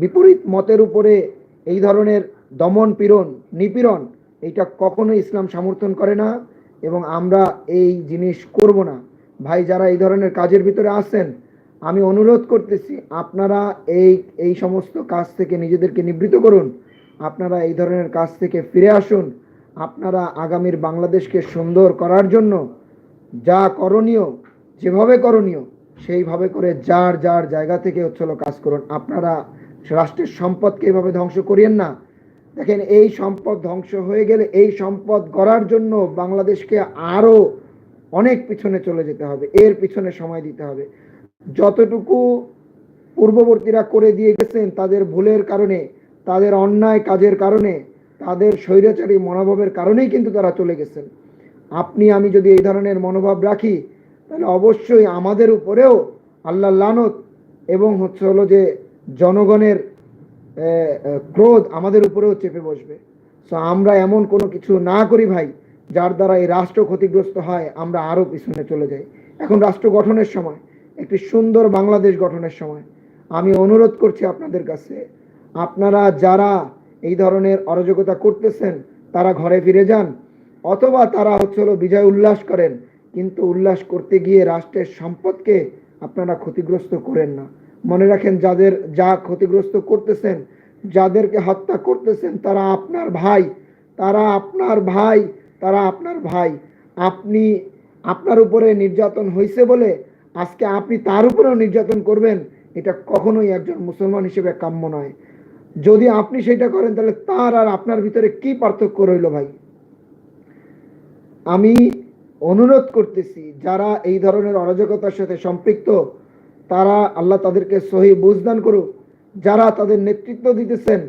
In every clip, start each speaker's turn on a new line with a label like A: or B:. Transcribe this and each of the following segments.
A: বিপরীত মতের উপরে এই ধরনের দমন পীড়ন, নিপীড়ন, এইটা কখনো ইসলাম সমর্থন করে না এবং আমরা এই জিনিস করব না। ভাই, যারা এই ধরনের কাজের ভিতরে আছেন, আমি অনুরোধ করতেছি, আপনারা এই এই সমস্ত কাজ থেকে নিজেদেরকে নিবৃত করুন। আপনারা এই ধরনের কাজ থেকে ফিরে আসুন। আপনারা আগামীর বাংলাদেশকে সুন্দর করার জন্য যা করণীয়, যেভাবে করণীয় সেইভাবে করে যার যার জায়গা থেকে হচ্ছে কাজ করুন। আপনারা রাষ্ট্রের সম্পদকে এইভাবে ধ্বংস করিয়েন না। দেখেন, এই সম্পদ ধ্বংস হয়ে গেলে এই সম্পদ গড়ার জন্য বাংলাদেশকে আরও অনেক পিছনে চলে যেতে হবে। এর পিছনে সময় দিতে হবে। যতটুকু পূর্ববর্তীরা করে দিয়ে গেছেন তাদের ভুলের কারণে, তাদের অন্যায় কাজের কারণে, তাদের স্বৈরাচারী মনোভাবের কারণেই কিন্তু তারা চলে গেছেন। আপনি, আমি যদি এই ধরনের মনোভাব রাখি তাহলে অবশ্যই আমাদের উপরেও আল্লাহ লানত এবং হচ্ছে হলো যে জনগণের ক্রোধ আমাদের উপরেও চেপে বসবে। সো আমরা এমন কোনো কিছু না করি ভাই, যার দ্বারা এই রাষ্ট্র ক্ষতিগ্রস্ত হয়, আমরা আরও পিছনে চলে যাই। এখন রাষ্ট্র গঠনের সময়, একটি সুন্দর বাংলাদেশ গঠনের সময়, আমি অনুরোধ করছি আপনাদের কাছে, আপনারা যারা এই ধরনের অরাজকতা করতেছেন, তারা ঘরে ফিরে যান, অথবা তারা হচ্ছে হলো বিজয় উল্লাস করেন কিন্তু উল্লাস করতে গিয়ে রাষ্ট্রের সম্পদকে আপনারা ক্ষতিগ্রস্ত করেন না। মনে রাখেন, যাদের যা ক্ষতিগ্রস্ত করতেছেন, যাদেরকে হত্যা করতেছেন, তারা আপনার ভাই, তারা আপনার ভাই, তারা আপনার ভাই। আপনি, আপনার উপরে নির্যাতন হয়েছে বলে আজকে আপনি তার উপরেও নির্যাতন করবেন, এটা কখনোই একজন মুসলমান হিসেবে কাম্য নয়। যদি আপনি সেটা করেন, তাহলে তার আর আপনার ভিতরে কি পার্থক্য রইল ভাই? আমি অনুরোধ করতেছি, যারা এই ধরনের অরাজকতার সাথে সম্পৃক্ত, তারা আল্লাহ তাদেরকে সহি বুঝদান করুক। যারা তাদের নেতৃত্ব দিতেছেন,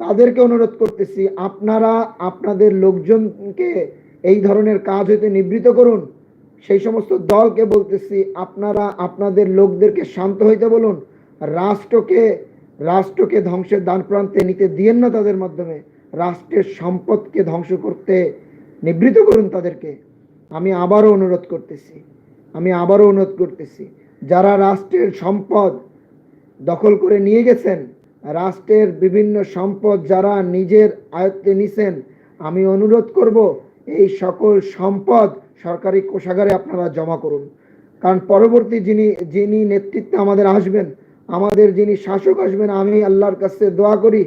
A: তাদেরকে অনুরোধ করতেছি, আপনারা আপনাদের লোকজনকে এই ধরনের কাজ হইতে নিবৃত করুন। সেই সমস্ত দলকে বলতেছি, আপনারা আপনাদের লোকদেরকে শান্ত হইতে বলুন। রাষ্ট্রকে রাষ্ট্রকে ধ্বংসের দান প্রান্তে নিতে দিয়েন না তাদের মাধ্যমে। রাষ্ট্রের সম্পদকে ধ্বংস করতে নিবৃত করুন তাদেরকে। আমি আবারও অনুরোধ করতেছি, আমি আবারও অনুরোধ করতেছি, যারা রাষ্ট্রের সম্পদ দখল করে নিয়ে গেছেন, রাষ্ট্রের বিভিন্ন সম্পদ যারা নিজের আয়ত্তে নিছেন, আমি অনুরোধ করব এই সকল সম্পদ সরকারি কোষাগারে আপনারা জমা করুন। কারণ পরবর্তী যিনি যিনি নেতৃত্বে আমাদের আসবেন, আমাদের যিনি শাসক আসবেন, আমি আল্লাহর কাছে দোয়া করি,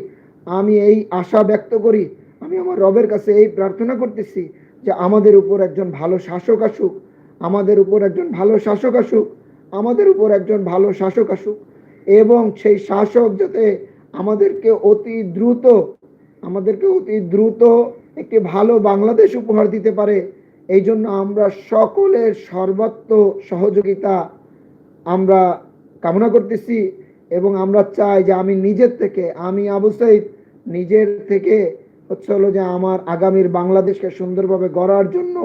A: আমি এই আশা ব্যক্ত করি, আমি আমার রবের কাছে এই প্রার্থনা করতেছি যে আমাদের উপর একজন ভালো শাসক আসুক, আমাদের উপর একজন ভালো শাসক আসুক, আমাদের উপর একজন ভালো শাসক আসুক, এবং সেই শাসক যাতে আমাদেরকে অতি দ্রুত, আমাদেরকে অতি দ্রুত একটি ভালো বাংলাদেশ উপহার দিতে পারে, এই জন্য আমরা সকলের সর্বাত্ম সহযোগিতা আমরা কামনা করতেছি, এবং আমরা চাই যে আমি নিজের থেকে, আমি আবু নিজের থেকে হচ্ছে হলো যে আমার আগামীর বাংলাদেশকে সুন্দরভাবে গড়ার জন্য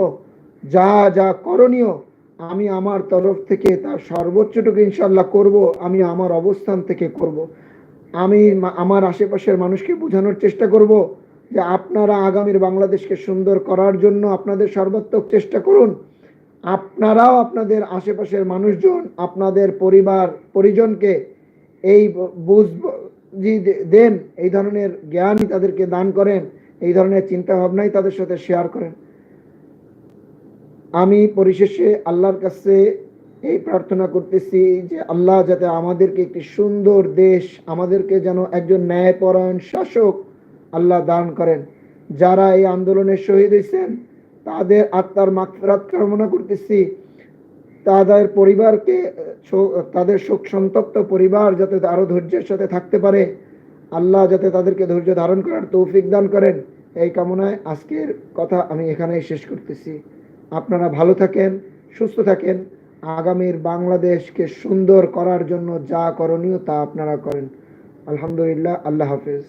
A: যা যা করণীয়, আমি আমার তরফ থেকে তার সর্বোচ্চটুকু ইনশাল্লাহ করব, আমি আমার অবস্থান থেকে করব। আমি আমার আশেপাশের মানুষকে বোঝানোর চেষ্টা করব যে আপনারা আগামীর বাংলাদেশকে সুন্দর করার জন্য আপনাদের সর্বাত্মক চেষ্টা করুন। আপনারাও আপনাদের আশেপাশের মানুষজন, আপনাদের পরিবার, পরিজনকে এই বুঝ দেন, এই ধরনের জ্ঞানই তাদেরকে দান করেন, এই ধরনের চিন্তা ভাবনাই তাদের সাথে শেয়ার করেন। আমি পরিশেষে আল্লাহর কাছে এই প্রার্থনা করতেছি যে আল্লাহ যাতে আমাদেরকে একটি সুন্দর দেশ, আমাদেরকে যেন একজন ন্যায়পরায়ণ শাসক আল্লাহ দান করেন। যারা এই আন্দোলনে শহীদ হয়েছেন, তাদের আত্মার মাগফিরাত কামনা করতেছি। তাদের পরিবারকে তাদের শোক সন্তপ্ত পরিবার যাতে আরও ধৈর্যের সাথে থাকতে পারে। আল্লাহ যাতে তাদেরকে ধৈর্য ধারণ করার তৌফিক দান করেন। এই কামনায় আজকের কথা আমি এখানেই শেষ করতেছি। আপনারা ভালো থাকেন, সুস্থ থাকেন। আগামীর বাংলাদেশকে সুন্দর করার জন্য যা করণীয় তা আপনারা করেন। আলহামদুলিল্লাহ, আল্লাহ হাফেজ।